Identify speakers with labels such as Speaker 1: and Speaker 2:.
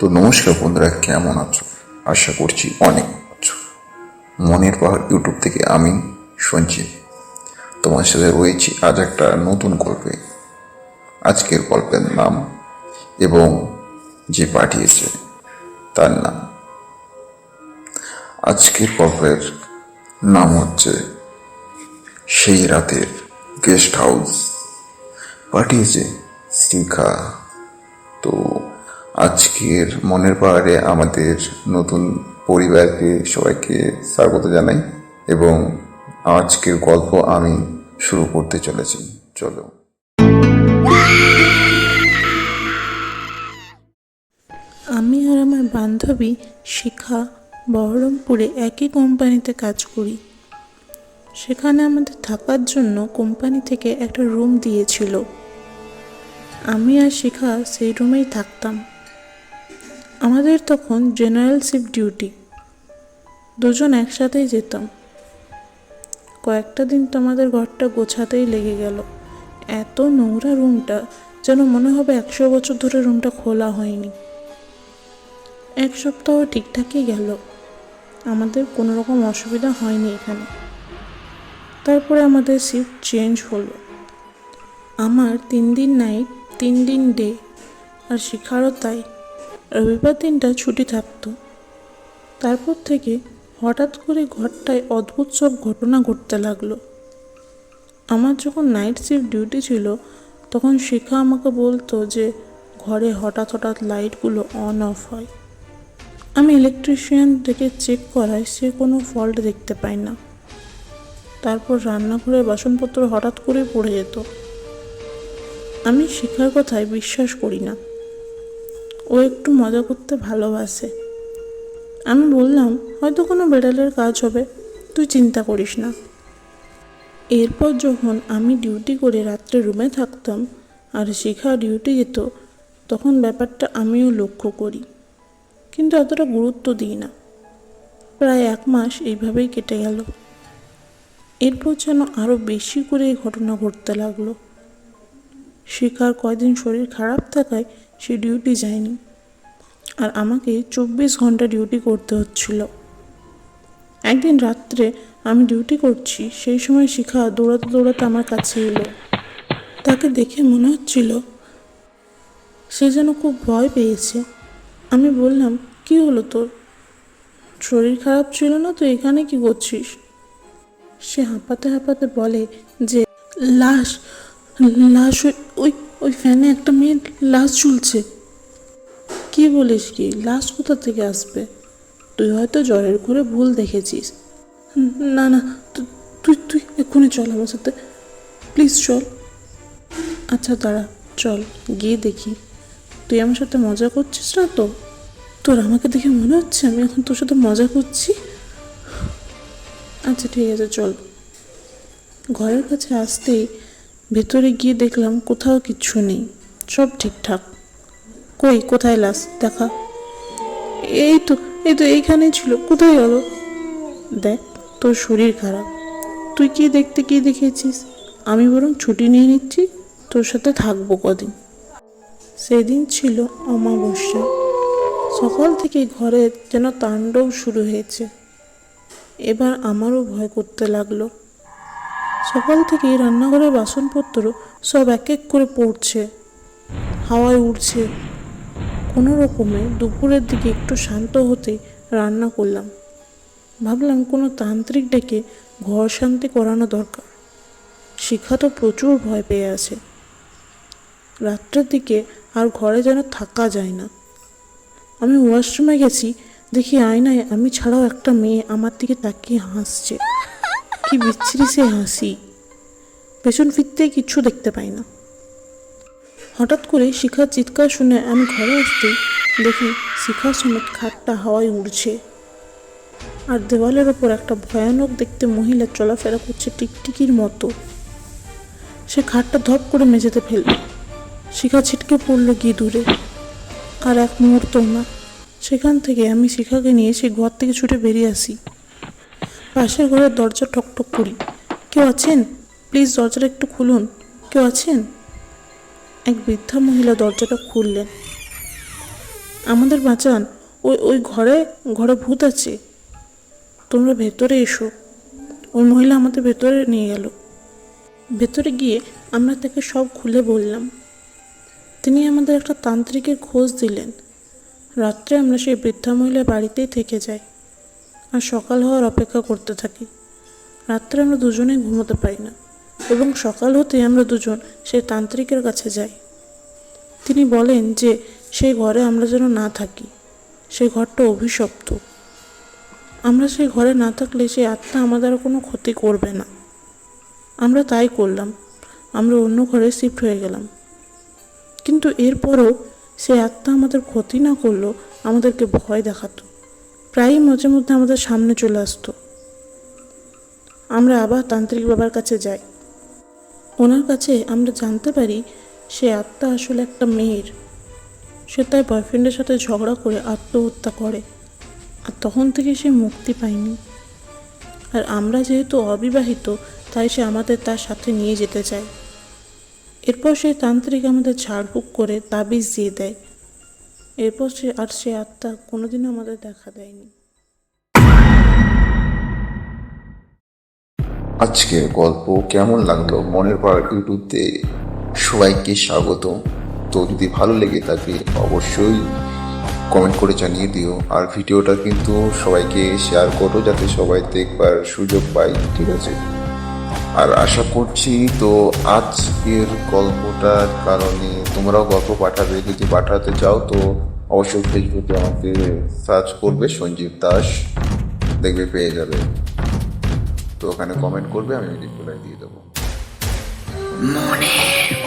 Speaker 1: তো নমস্কার বন্ধুরা, কেমন আছো? আশা করছি অনেক আছো। মনের পাহাড় ইউটিউব থেকে আমি সঞ্জিত তোমার সাথে রয়েছি আজ একটা নতুন গল্পে। আজকের গল্পের নাম এবং যে পাঠিয়েছে তার নাম। আজকের গল্পের নাম হচ্ছে সেই রাতের গেস্ট হাউস। পাঠিয়েছে শিখা আজকের মনের পাহাড়ে আমাদের নতুন পরিবারকে সবাইকে স্বাগত জানাই এবং আজকের গল্প আমি শুরু করতে চলেছি। চলো।
Speaker 2: আমি আর আমার বান্ধবী শিখা বহরমপুরে একই কোম্পানিতে কাজ করি। সেখানে আমাদের থাকার জন্য কোম্পানি থেকে একটা রুম দিয়েছিল। আমি আর শিখা সেই রুমেই থাকতাম। আমাদের তখন জেনারেল শিফট ডিউটি দুজন একসাথেই যেতাম। কয়েকটা দিন তো আমাদের ঘরটা গোছাতেই লেগে গেল। এত নোংরা রুমটা যেন মনে হবে একশো বছর ধরে রুমটা খোলা হয়নি। এক সপ্তাহ ঠিকঠাকই গেল। আমাদের কোনো রকম অসুবিধা হয়নি এখানে। তারপরে আমাদের শিফট চেঞ্জ হলো। আমার তিন দিন নাইট তিন দিন ডে আর শিখারও তাই। রবিবার দিনটা ছুটি থাকতো। তারপর থেকে হঠাৎ করে ঘরটায় অদ্ভুত সব ঘটনা ঘটতে লাগল। আমার যখন নাইট শিফট ডিউটি ছিল, তখন শিখা আমাকে বলতো যে ঘরে হঠাৎ হঠাৎ লাইটগুলো অন অফ হয়। আমি ইলেকট্রিশিয়ান থেকে চেক করাই সে কোনো ফল্ট দেখতে পাই না। তারপর রান্নাঘরে বাসনপত্র হঠাৎ করে পড়ে যেত। আমি শিখার কথায় বিশ্বাস করি না। ও একটু মজা করতে ভালোবাসে। আমি বললাম, হয়তো কোনো বেড়ালের কাজ হবে, তুই চিন্তা করিস না। এরপর যখন আমি ডিউটি করে রাত্রে রুমে থাকতাম আর শিখা ডিউটি যেত, তখন ব্যাপারটা আমিও লক্ষ্য করি। কিন্তু অতটা গুরুত্ব দিই না। প্রায় এক মাস এইভাবেই কেটে গেল। এরপর যেন আরও বেশি করে এই ঘটনা ঘটতে লাগল। শিখার কয়দিন শরীর খারাপ থাকায় সে ডিউটি যায়নি। আর আমাকে চব্বিশ ঘণ্টা ডিউটি করতে হচ্ছিল। একদিন রাত্রে আমি ডিউটি করছি, সেই সময় শিখা দৌড়াতে দৌড়াতে আমার কাছে এলো। তাকে দেখে মনে হচ্ছিল সে যেন খুব ভয় পেয়েছে। আমি বললাম, কি হলো তোর? শরীর খারাপ ছিল না তো, এখানে কি করছিস? সে হাঁপাতে হাঁপাতে বলে যে, লাশ লাশ ওই- ওই ফ্যানে একটা মেয়ের লাশ ঝুলছে। কি বলিস কি? লাশ কোথা থেকে আসবে? তুই হয়তো জ্বরের ঘরে ভুল দেখেছিস। না না তুই তুই এক্ষুনি চল আমার সাথে। প্লিজ চল। আচ্ছা দাঁড়া, চল, গিয়ে দেখি। তুই আমার সাথে মজা করছিস না তো? তোর আমাকে দেখে মনে হচ্ছে আমি এখন তোর সাথে মজা করছি? আচ্ছা ঠিক আছে, চল। ঘরের কাছে আসতেই ভেতরে গিয়ে দেখলাম কোথাও কিচ্ছু নেই, সব ঠিকঠাক। কই, কোথায় লাস দেখা। এই তো এই তো এইখানেই ছিল, কোথায় গেল দেখ, তোর শরীর খারাপ। তুই কি দেখতে কি দেখেছিস আমি বরং ছুটি নিয়ে নিচ্ছি, তোর সাথে থাকব কদিন। সেদিন ছিল অমাবস্যা। সকাল থেকে ঘরে যেন তাণ্ডব শুরু হয়েছে। এবার আমারও ভয় করতে লাগল। সকাল থেকেই রান্নাঘরের বাসনপত্র সব এক এক করে পড়ছে। হাওয়ায় উড়ছে। কোনো রকমে দুপুরের দিকে একটু শান্ত হতে রান্না করলাম। ভাবলাম কোনো তান্ত্রিক ডেকে ঘর শান্তি করানো দরকার। শিখা তো প্রচুর ভয় পেয়ে আছে। রাত্রের দিকে আর ঘরে যেন থাকা যায় না। আমি ওয়াশরুমে গেছি, দেখি আয়নায় আমি ছাড়াও একটা মেয়ে আমার দিকে তাকিয়ে হাসছে। কি বিচ্ছিরি সে হাসি। পেছন ফিরতে কিচ্ছু দেখতে পাই না। হঠাৎ করে শিখার চিৎকার শুনে আমি ঘরে আসতেই দেখি শিখা সমেত খাটটা হাওয়ায় উড়ছে। আর দেওয়ালের ওপর একটা ভয়ানক দেখতে মহিলা চলাফেরা করছে টিকটিকির মতো। সে খাটটা ধপ করে মেঝেতে ফেলল। শিখা ছিটকে পড়ল গিয়ে দূরে। আর এক মুহূর্ত না। সেখান থেকে আমি শিখাকে নিয়ে সেই ঘর থেকে ছুটে বেরিয়ে আসি। পাশের ঘরের দরজা ঠকঠক করি। কেউ আছেন? প্লিজ দরজাটা একটু খুলুন। কেউ আছেন? এক বৃদ্ধা মহিলা দরজাটা খুললেন। আমাদের বাঁচান। ওই ওই ঘরে ঘরে ভূত আছে। তোমরা ভেতরে এসো। ওই মহিলা আমাদের ভেতরে নিয়ে গেল। ভেতরে গিয়ে আমরা তাকে সব খুলে বললাম। তিনি আমাদের একটা তান্ত্রিকের খোঁজ দিলেন। রাত্রে আমরা সেই বৃদ্ধা মহিলার বাড়িতেই থেকে যাই। আর সকাল হওয়ার অপেক্ষা করতে থাকি। রাত্রে আমরা দুজনেই ঘুমোতে পারি না এবং সকাল হতেই আমরা দুজন সেই তান্ত্রিকের কাছে যাই। তিনি বলেন যে সেই ঘরে আমরা যেন না থাকি, সেই ঘরটা অভিশপ্ত। আমরা সেই ঘরে না থাকলে সেই আত্মা আমাদের কোনো ক্ষতি করবে না। আমরা তাই করলাম, আমরা অন্য ঘরে শিফট হয়ে গেলাম। কিন্তু এরপরও সেই আত্মা আমাদের ক্ষতি না করলেও আমাদেরকে ভয় দেখাতো। প্রায়ই মাঝে মধ্যে আমাদের সামনে চলে আসতো। আমরা আবার তান্ত্রিক বাবার কাছে যাই। ওনার কাছে আমরা জানতে পারি সে আত্মা আসলে একটা মেয়ের। সে তার বয়ফ্রেন্ডের সাথে ঝগড়া করে আত্মহত্যা করে। আর তখন থেকে সে মুক্তি পায়নি। আর আমরা যেহেতু অবিবাহিত, তাই সে আমাদের তার সাথে নিয়ে যেতে চায়। এরপর সেই তান্ত্রিক আমাদের ঝাড়ফুঁক করে তাবিজ দিয়ে দেয়। এরপর সে আর সে আত্মা কোনোদিনও আমাদের দেখা দেয়নি।
Speaker 1: আজকের গল্প কেমন লাগল মনের পাড়া ইউটিউবতে সবাইকে স্বাগত তো যদি ভালো লেগে থাকে অবশ্যই কমেন্ট করে জানিয়ে দিও। আর ভিডিওটা কিন্তু সবাইকে শেয়ার করো যাতে সবাই দেখবার সুযোগ পায়, ঠিক আছে? আর আশা করছি তো আজকের গল্পটার কারণে তোমরাও গল্প পাঠাবে। যদি পাঠাতে চাও তো অবশ্যই ফেসবুকে আমাকে সার্চ করবে সঞ্জীব দাস, দেখবে পেয়ে যাবে। তো ওখানে কমেন্ট করবে, আমি রিপ্লাই দিয়ে দেবো।
Speaker 3: মনের